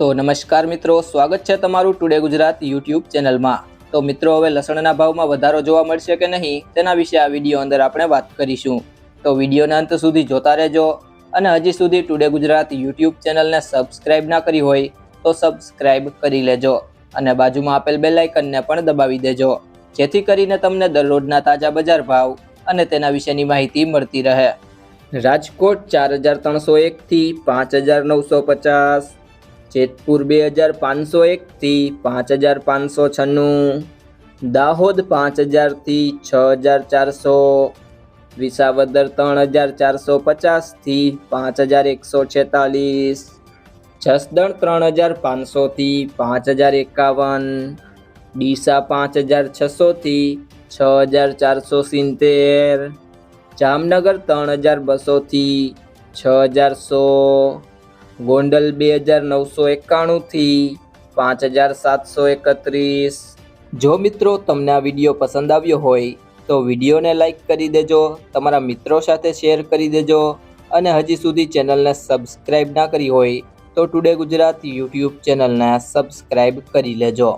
તો નમસ્કાર મિત્રો, સ્વાગત છે તમારું ટુડે ગુજરાત યુટ્યુબ ચેનલમાં. તો મિત્રો, હવે લસણના ભાવમાં વધારો જોવા મળશે કે નહીં, તેના વિશે આ વીડિયો અંદર આપણે વાત કરીશું. તો વિડીયોના અંત સુધી જોતા રહેજો અને હજી સુધી ટુડે ગુજરાત યુટ્યુબ ચેનલને સબસ્ક્રાઇબ ના કરી હોય તો સબસ્ક્રાઇબ કરી લેજો અને બાજુમાં આપેલ બેલ પણ દબાવી દેજો. જેથી કરીને તમને દરરોજના તાજા બજાર ભાવ અને તેના વિશેની માહિતી મળતી રહે. રાજકોટ ચાર હજાર ત્રણસો એકથી પાંચ હજાર નવસો પચાસ જેતપુર બે હજાર પાંચસો એકથી પાંચ હજાર પાંચસો છન્નું, દાહોદ પાંચ હજારથી છ હજાર ચારસો, વિસાવદર ત્રણ હજાર ચારસો પચાસથી પાંચ હજાર એકસો છેતાલીસ, જસદણ ત્રણ હજાર પાંચસોથી પાંચ હજાર એકાવન, ડીસા પાંચ હજાર છસોથી છ હજાર ચારસો સિત્તેર, જામનગર ત્રણ હજાર બસોથી છ હજાર સો ગોંડલ બે હજાર નવસો એકાણુંથી પાંચ હજાર સાતસો એકત્રીસ. જો મિત્રો તમને આ વીડિયો પસંદ આવ્યો હોય, તો વિડીયોને લાઇક કરી દેજો, તમારા મિત્રો સાથે શેર કરી દેજો, અને હજી સુધી ચેનલને સબસ્ક્રાઈબ ના કરી હોય, તો ટુડે ગુજરાત યુટ્યુબ ચેનલને સબસ્ક્રાઈબ કરી લેજો.